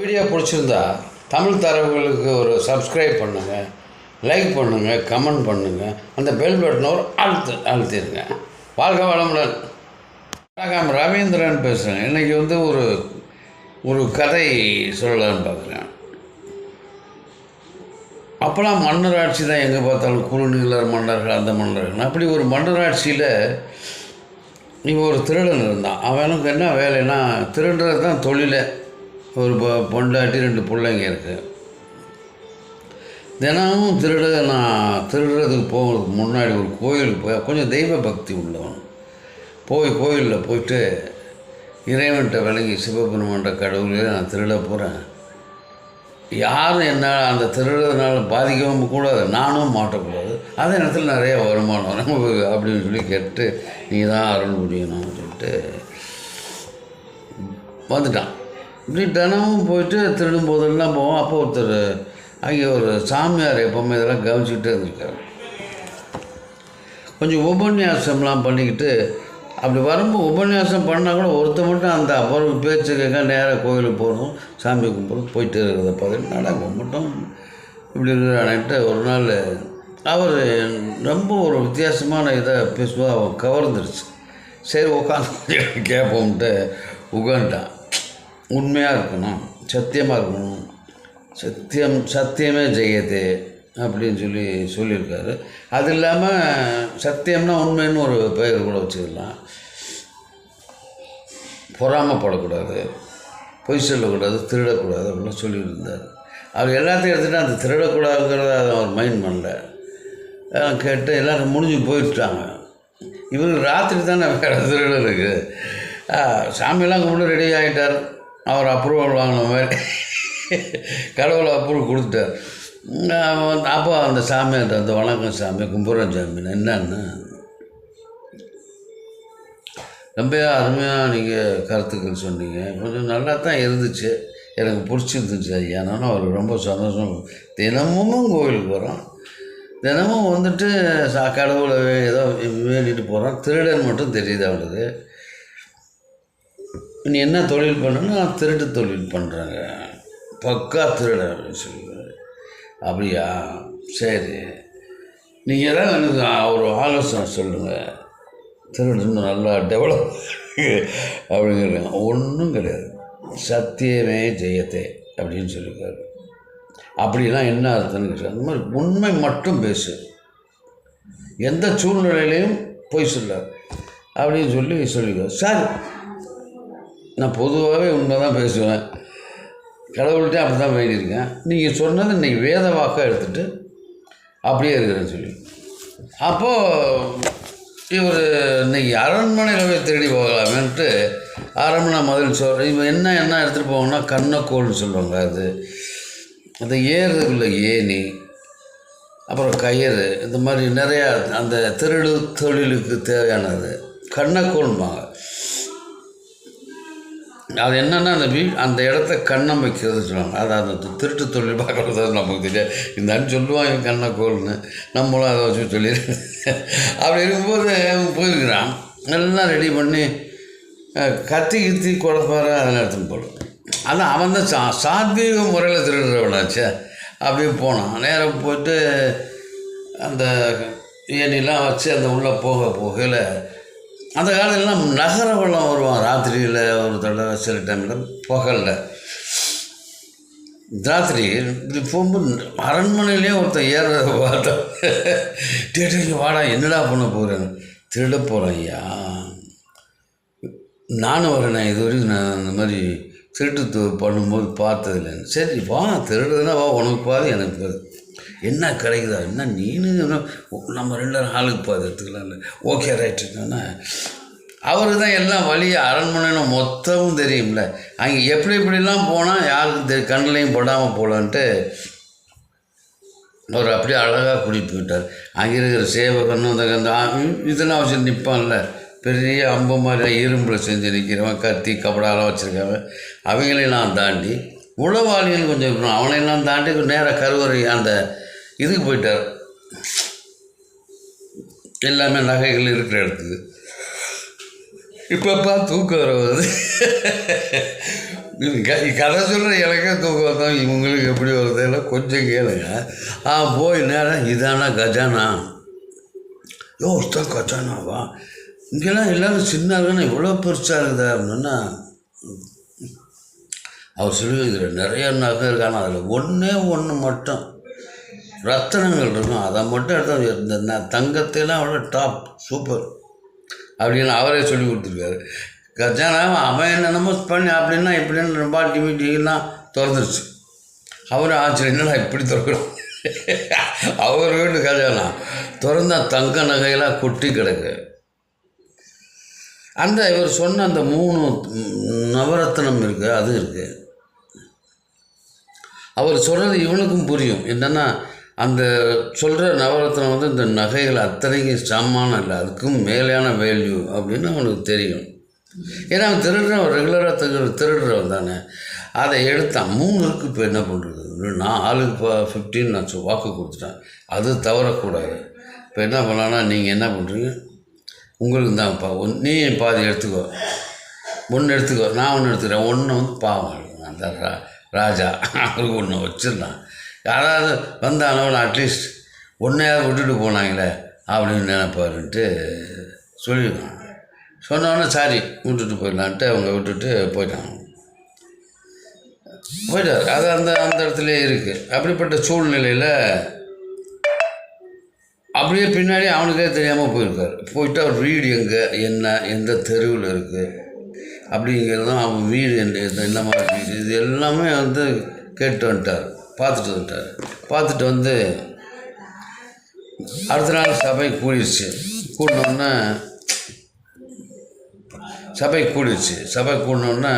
Video பிடிச்சிருந்தா தமிழ் தரவுகளுக்கு ஒரு subscribe பண்ணுங்கள் லைக் பண்ணுங்கள் கமெண்ட் பண்ணுங்கள் அந்த பெல் பட்டனை ஒரு அழுத்து அழுத்திடுங்க. வாழ்க வளமுடன். வணக்கம் ரவீந்திரன் பேசுகிறேன் இன்றைக்கி வந்து ஒரு ஒரு கதை சொல்லலான்னு பார்க்குறேன். அப்போலாம் மன்னராட்சி தான் எங்கே பார்த்தாலும் குறுநிலர் மன்னர்கள் அந்த மன்னர்கள். அப்படி ஒரு மன்னராட்சியில் இவன் ஒரு திருடன் இருந்தான். அவனுக்கு என்ன வேலைன்னா திருடுறது தான் தொழிலை. ஒரு பொ- பொண்டாட்டி ரெண்டு பிள்ளைங்க இருக்குது தினமும் திருட நான் திருடுறதுக்கு போகிறதுக்கு முன்னாடி ஒரு கோயிலுக்கு போய் கொஞ்சம் தெய்வ பக்தி உள்ளவன். போய் கோயிலில் போயிட்டு இறைவன்கிட்ட விளங்கி சிவபெருமான்ட்ட கடவுளே நான் திருட போகிறேன் யாரும் என்ன அந்த திருடுறதுனால பாதிக்கவும் கூடாது. நானும் மாட்டக்கூடாது. அதே நேரத்தில் நிறைய வருமானம் வரும். அப்படின்னு சொல்லி கேட்டு நீ தான் அருள் புரியணும்னு சொல்லிட்டு வந்துட்டான். இப்படி தினமும் போயிட்டு திருடும் போதெல்லாம் போவோம். அப்போ ஒருத்தர் அங்கே ஒரு சாமியார் எப்போவுமே இதெல்லாம் கவனிச்சுக்கிட்டே இருந்திருக்காரு. கொஞ்சம் உபன்யாசம்லாம் பண்ணிக்கிட்டு அப்படி வரும்போது உபன்யாசம் பண்ணால் கூட ஒருத்த மட்டும் அந்த அப்புறம் பேச்சு கேட்க நேராக கோயிலுக்கு போகிறோம் சாமி கும்பிடும் போயிட்டு இருக்கிறத பார்த்துட்டு நடக்கும் மட்டும் இப்படி இருக்கிறான்ட்டு ஒரு நாள் அவர் ரொம்ப ஒரு வித்தியாசமான இதை பேசுவோம் அவன் கவர்ந்துருச்சு. சரி உட்காந்து கேட்போம்ட்டு உட்காந்துட்டான் உண்மையாக இருக்கணும் சத்தியமாக இருக்கணும். சத்தியம் சத்தியமே ஜெயதே அப்படின்னு சொல்லி சொல்லியிருக்காரு. அது இல்லாமல் சத்தியம்னா உண்மைன்னு ஒரு பெயர் கூட வச்சுக்கலாம். பொறாமப்படக்கூடாது பொய் சொல்லக்கூடாது திருடக்கூடாது அப்படிலாம் சொல்லியிருந்தார். அவர் எல்லாத்தையும் எடுத்துகிட்டு அந்த திருடக்கூடாதுங்கிறத அதை அவர் மைண்ட் பண்ணல. கேட்டு எல்லோரும் முடிஞ்சு போயிட்டாங்க. இவங்க ராத்திரி தானே வேறு திருடனுக்கு இருக்குது சாமியெல்லாம் கும்பிட்டு ரெடி ஆகிட்டார் அவர் அப்ரூவல் வாங்கின மாதிரி. கடவுளை அப்ரூவல் கொடுத்துட்டார். அப்போ அந்த சாமியார்ட்ட அந்த வணக்கம் சாமி கும்புரம் சாமி என்னன்னு? ரொம்ப அருமையாக நீங்கள் கருத்துக்கள் சொன்னீங்க. கொஞ்சம் நல்லா தான் இருந்துச்சு. எனக்கு பிடிச்சிருந்துச்சு ஐயா நானும் அவருக்கு ரொம்ப சந்தோஷம். தினமும் கோவிலுக்கு போகிறோம் தினமும் வந்துட்டு சா கடவுளை ஏதோ வேண்டிட்டு போகிறோம் திருடன் மட்டும் தெரியுது அவனுக்கு நீ என்ன தொழில் பண்ணுன்னா திருட்டு தொழில் பண்ணுறேங்க பக்கா திருடன் அப்படின்னு சொல்லுவார். அப்படியா? சரி. நீங்கள் தான் எனக்கு ஒரு ஆலோசனை சொல்லுங்கள் திருடு இன்னும் நல்லா டெவலப் அப்படிங்கிறாங்க. ஒன்றும் கிடையாது. சத்தியமே ஜெயத்தே அப்படின்னு சொல்லியிருக்காரு. அப்படிலாம் என்ன அர்த்தம்னு கேட்டார் அந்த மாதிரி உண்மை மட்டும் பேசு. எந்த சூழ்நிலையிலையும் பொய் சொல்லார் அப்படின்னு சொல்லி சொல்லியிருக்காரு. சார் நான் பொதுவாகவே உண்மை தான் பேசுவேன். கடவுள்கிட்டே அப்படி தான் வேண்டியிருக்கேன் நீங்கள் சொன்னது இன்றைக்கி வேத வாக்காக எடுத்துகிட்டு அப்படியே இருக்கிறேன்னு சொல்லி. அப்போது இவர் இன்னைக்கு அரண்மனையில் போய் தேடி போகலாமேன்ட்டு அரண்மனை மதில் சொல்கிற இவன் என்ன என்ன எடுத்துகிட்டு போவோம்னா கண்ணக்கோள்னு சொல்லுவாங்க அது. அந்த ஏறுதுக்குள்ள ஏணி அப்புறம் கயிறு இந்த மாதிரி நிறையா அந்த திருடு தொழிலுக்கு தேவையானது. கண்ணக்கோள்பாங்க அது என்னென்னா அந்த வீ அந்த இடத்த கண்ணம் வைக்கிறது சொல்லுவாங்க. அது அந்த திருட்டு தொழில் பார்க்குறது நமக்கு தெரியாது. இந்த அண்ணன் சொல்லுவாங்க கண்ணக்கோல்னு நம்மளும் அதை வச்சு சொல்லி அப்படி இருக்கும்போது போயிருக்கிறான். எல்லாம் ரெடி பண்ணி கத்தி கித்தி குழப்பார அதெல்லாம் எடுத்துன்னு போகலாம் ஆனால் அவன் தான் சா சாத்வீக முறையில் திருடுறவனாச்சே அப்படியே போனான். நேராக போயிட்டு அந்த ஏணிலாம் வச்சு அந்த உள்ளே போக போகல அந்த காலத்துலலாம் நகர வெள்ளம் வருவான். ராத்திரியில் ஒரு தடவை சில டைமில் புகல்ல. ராத்திரி இப்படி போகும்போது அரண்மனையிலே ஒருத்தன் ஏறுறத பார்த்தா டேட்டு வாடா என்னடா பண்ண போகிறேன் திருட போகிறேன் ஐயா. நானும் வரேன் இது வரைக்கும் நான் இந்த மாதிரி திருட்டு பண்ணும்போது பார்த்ததில்லை சரி வா திருடுதுன்னா வா உனக்கு பாது எனக்கு பாது. என்ன கிடைக்குதா என்ன நீனு? நம்ம ரெண்டு பேரும் ஆளுக்கு பாது எடுத்துக்கலாம்ல ஓகே ரைட்டுன்னா அவர் தான் எல்லாம் வழியை அரண்மனைன்னு மொத்தமும் தெரியும்ல. அங்கே எப்படி எப்படிலாம் போனால் யாருக்கும் தெரி கண்ணிலையும் படாமல் போகலான்ட்டு அவர் அப்படியே அழகாக கூட்டிகிட்டு போயிட்டார். அங்கே இருக்கிற சேவகனும் அந்த அந்த இதெல்லாம் வச்சு நிற்பான்ல பெரிய அம்பு மாதிரி இரும்பில் செஞ்சு நிற்கிறவன் கத்தி கபடாலாம் வச்சுருக்காங்க. அவங்களையெல்லாம் தாண்டி உளவாளிகள் கொஞ்சம் இருக்கணும். அவனையெல்லாம் தாண்டி நேராக கருவறை அந்த இதுக்கு போயிட்டார் எல்லாமே நகைகள் இருக்கிற இடத்துக்கு. இப்பப்பா தூக்கம் வர வருது கதை சொல்கிற எனக்கே தூக்கம் வந்தோம் இவங்களுக்கு எப்படி வருது எல்லாம் கொஞ்சம் கேளுங்க. ஆ போய் நேரம் இதானா கஜானா? யோ தான் கஜானாவா? இங்கெல்லாம் எல்லோரும் சின்ன இருக்குன்னா இவ்வளோ பெருசாக இருக்குதா அப்படின்னா. அவர் சொல்லி இதில் நிறைய நகை இருக்கான அதில் ஒன்றே ஒன்று மட்டும். ரத்தனங்கள் இருக்கும் அதை மட்டும் எடுத்து இந்த தங்கத்தையெல்லாம் அவ்வளோ டாப் சூப்பர் அப்படின்னு அவரே சொல்லி கொடுத்துருக்காரு. கஜானா அவன் என்னென்னமோ பண்ணி அப்படின்னா இப்படின்னு ரொம்ப டிமிட்டிலாம் திறந்துருச்சு. அவர் ஆச்சரியம் என்னடா இப்படி திறக்கிறோம் அவர் வீட்டு கஜானா. திறந்தா தங்க நகையெல்லாம் கொட்டி கிடக்கு. அந்த இவர் சொன்ன அந்த மூணு ம், நவரத்னம் இருக்குது அது இருக்குது அவர் சொல்கிறது இவனுக்கும் புரியும். என்னென்னா அந்த சொல்கிற நவரத்னம் வந்து இந்த நகைகள் அத்தனைக்கும் சமமான இல்லை அதுக்கும் மேலான வேல்யூ அப்படின்னு அவனுக்கு தெரியும். ஏன்னா அவன் திருடுறவன் ரெகுலராக திருடுற திருடுறவன் தானே. அதை எடுத்தான் மூணு இருக்கு இப்போ என்ன பண்ணுறது நான் ஆளுக்கு இப்போ ஃபிஃப்டீன் நான் சொ- வாக்கு கொடுத்துட்டேன். அது தவறக்கூடாது. இப்போ என்ன பண்ணலான்னா நீங்கள் என்ன பண்ணுறீங்க உங்களுக்கு தான்ப்பா ஒன் நீ பாதி எடுத்துக்கோ. ஒன்று எடுத்துக்கோ. நான் ஒன்று எடுத்துக்கிறேன். ஒன்று வந்து பாவம். அந்த ரா ராஜா அவருக்கு ஒன்று வச்சிருந்தான் யாராவது வந்தாலும் அட்லீஸ்ட் ஒன்றையாவது விட்டுட்டு போனாங்களே அப்படின்னு நினைப்பாருன்ட்டு சொல்லிடுவான் சொன்னோன்னே சாரி விட்டுட்டு போயிடலான்ட்டு அவங்க விட்டுட்டு போயிட்டாங்க. போயிட்டார். அது அந்த அந்த இடத்துலயே இருக்குது அப்படிப்பட்ட சூழ்நிலையில் அப்படியே பின்னாடி அவனுக்கே தெரியாமல் போயிருக்கார். போயிட்டு அவர் வீடு எங்கே என்ன எந்த தெருவில் இருக்குது அப்படிங்கிறதும் அவன் வீடு என்ன எந்த- என்ன மாதிரி வீடு இது எல்லாமே வந்து கேட்டு வந்துட்டார். பார்த்துட்டு வந்துட்டார். பார்த்துட்டு வந்து அடுத்த நாள் சபை கூடிடுச்சு கூடினோடனே சபை கூடிடுச்சு சபை கூடினோடனே